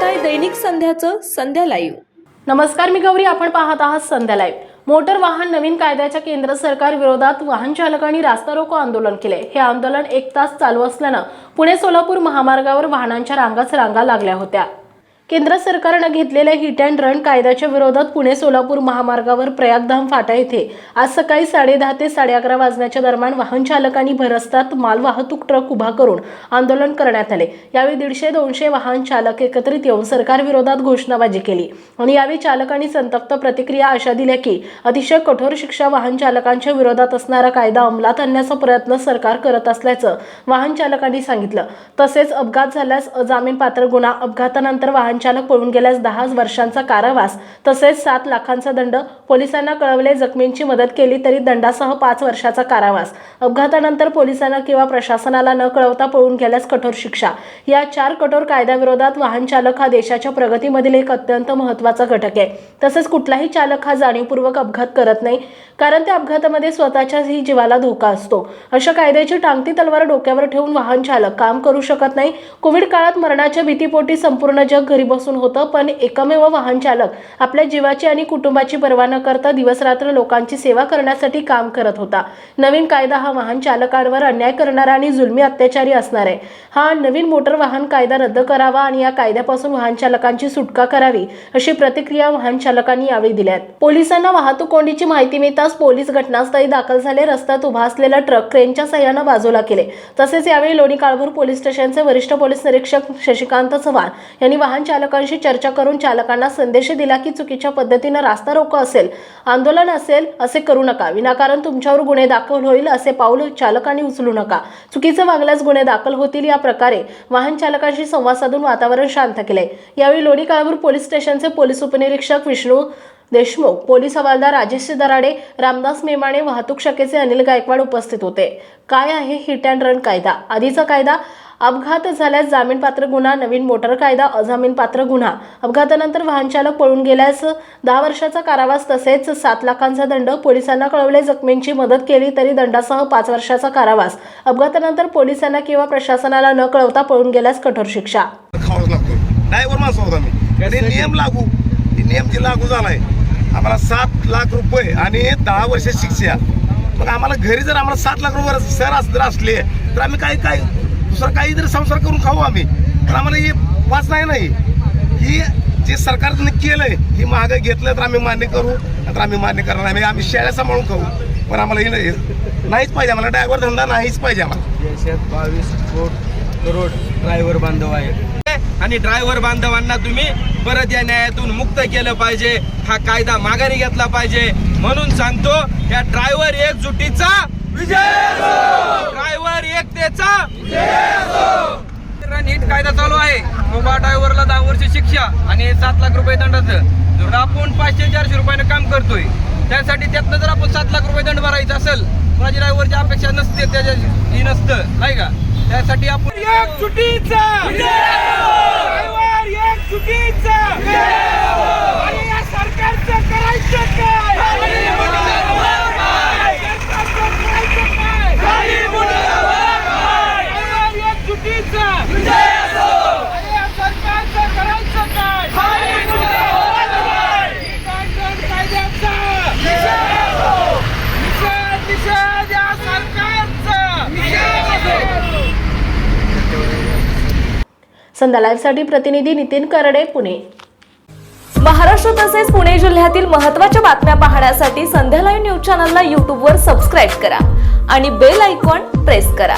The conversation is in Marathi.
दैनिक संध्याचं संध्या लाईव्ह नमस्कार मी गौरी आपण पाहत आहात संध्या लाईव्ह मोटर वाहन नवीन कायद्याच्या केंद्र सरकार विरोधात वाहन चालकांनी रास्ता रोको आंदोलन केले. हे आंदोलन एक तास चालू असल्यानं पुणे सोलापूर महामार्गावर वाहनांच्या रांगाच रांगा लागल्या होत्या. केंद्र सरकारनं घेतलेल्या हिट अँड रन कायद्याच्या विरोधात पुणे सोलापूर महामार्गावर प्रयागधाम फाटा येथे आज सकाळी साडेदहा ते साडे अकरा वाजण्याच्या दरम्यान वाहन चालकांनी भरस्तात मालवाहतूक ट्रक उभा करून आंदोलन करण्यात आले. यावेळी दीडशे दोनशे वाहन चालक एकत्रित येऊन सरकारविरोधात घोषणाबाजी केली. आणि यावेळी चालकांनी संतप्त प्रतिक्रिया अशा दिल्या की अतिशय कठोर शिक्षा वाहन चालकांच्या विरोधात असणारा कायदा अंमलात आणण्याचा प्रयत्न सरकार करत असल्याचं वाहन चालकांनी सांगितलं. तसेच अपघात झाल्यास अजामीन पात्र गुन्हा अपघातानंतर वाहन वाहनचालक पळून गेल्यास दहा वर्षांचा कारावास तसेच सात लाखांचा दंड. पोलिसांना कळवले जखमींची मदत केली तरी दंडासह पाच वर्षाचा कारावास. अपघातानंतर पोलिसांना किंवा प्रशासनाला न कळवता पळून गेल्यास कठोर शिक्षा. या चार कठोर कायद्याविरोधात वाहन चालक हा देशाच्या प्रगतीमधील एक अत्यंत महत्त्वाचा घटक आहे. तसेच कुठलाही चालक हा जाणीवपूर्वक अपघात करत नाही कारण त्या अपघातामध्ये स्वतःच्याही जीवाला धोका असतो. अशा कायद्याची टांगती तलवार डोक्यावर ठेवून वाहन चालक काम करू शकत नाही. कोविड काळात मरणाच्या भीतीपोटी संपूर्ण जग घरी बसून होतं पण एकमेव वाहन चालक आपल्या जीवाची आणि कुटुंबाची पर्वा न करता दिवसरात्र लोकांची सेवा करण्यासाठी काम करत होता. नवीन कायदा हा वाहन चालकांवर अन्याय करणारा आणि जुलमी अत्याचारी असणार आहे. हा नवीन मोटर वाहन कायदा रद्द करावा आणि या कायद्यापासून वाहन चालकांची सुटका करावी अशी प्रतिक्रिया वाहन चालकांनी यावेळी दिल्यात. पोलिसांना वाहतूक कोंडीची माहिती मिळताच पोलीस घटनास्थळी दाखल झाले. रस्त्यात उभा असलेला ट्रक क्रेनच्या सह्यानं बाजूला केले. तसेच यावेळी लोणी काळभूर पोलीस स्टेशनचे वरिष्ठ पोलीस निरीक्षक शशिकांत चव्हाण यांनी वाहन चालकांशी चर्चा करून चालकांना संदेश दिला की चुकीच्या पद्धतीनं रास्ता रोको असेल आंदोलन असेल असे करू नका. विनाकारण तुमच्यावर गुन्हे दाखल होईल असे पाऊल चालकांनी उचलू नका. चुकीचं वागल्यास गुन्हे दाखल होतील या प्रकारे वाहन चालकांशी संवाद साधून वातावरण शांत केले यावेळी लोणी पोलीस स्टेशनचे पोलीस उपनिरीक्षक विष्णू देशमुख पोलीस हवालदार राजेश दराडे रामदास मेमाणे वाहतूक शाखेचे अनिल गायकवाड उपस्थित होते. काय आहे हिट अँड रन कायदा? आधीचा कायदा? अपघात झाल्यास जामीनपात्र गुन्हा नवीन मोटर कायदा अजामीनपात्र गुन्हा. अपघातानंतर वाहन चालक पळून गेल्यास दहा वर्षाचा कारावास तसेच सात लाखांचा दंड पोलिसांना कळवले जखमींची मदत केली तरी दंडासह पाच वर्षाचा कारावास. अपघातानंतर पोलिसांना किंवा प्रशासनाला न कळवता पळून गेल्यास कठोर शिक्षा. खावाच लागतो ड्रायव्हर माणसं होता मी. आणि नियम लागू? हे नियम जे लागू झालाय आम्हाला सात लाख रुपये आणि दहा वर्ष शिक्षा. मग आम्हाला घरी जर आम्हाला सात लाख रुपये सर अस- जर असले तर आम्ही काही काय दुसरं काहीतरी संसार करून खाऊ आम्ही. पण आम्हाला हे वाच नाही. नाही ही जे सरकारने केलंय ही महागाई घेतलं तर आम्ही मान्य करू तर आम्ही मान्य करणार नाही. आम्ही शाळा सांभाळून खाऊ. पण आम्हाला हे नाही- नाहीच पाहिजे आम्हाला. ड्रायव्हर धंदा नाहीच पाहिजे आम्हाला. देशात बावीस कोट करोड ड्रायव्हर बांधव आहेत. आणि ड्रायव्हर बांधवांना तुम्ही परत या न्यायातून मुक्त केलं पाहिजे. हा कायदा माघारी घेतला पाहिजे. म्हणून सांगतो या ड्रायव्हर एकजुटीचा ड्रायव्हर एकतेचा नीट कायदा चालू आहे. मोबा ड्रायव्हरला दहा वर्ष शिक्षा आणि सात लाख रुपये दंडाचं. आपण पाचशे चारशे रुपयानं काम करतोय त्यासाठी त्यातनं जर आपण सात लाख रुपये दंड भरायचा असेल माझी ड्रायव्हरची अपेक्षा नसते त्याच्या ही नसतं नाही का? त्यासाठी आपण चुटीचा चुकीचा ड्रायव्हर एक चुकीचा आणि या सरकारचं करायचं काय सरकारचं करायचं काय? ड्रायव्हर एक चुकीचा आणि या सरकारचं करायचं काय? कायदा- कायद्याचा निषेध निषेध या सरकारचा संध्या लाईव्हसाठी प्रतिनिधी नितीन करडे पुणे. महाराष्ट्र तसेच पुणे जिल्ह्यातील महत्त्वाच्या बातम्या पाहण्यासाठी संध्या लाईव्ह न्यूज चॅनलला यूट्यूबवर सबस्क्राईब करा आणि बेल आयकॉन प्रेस करा.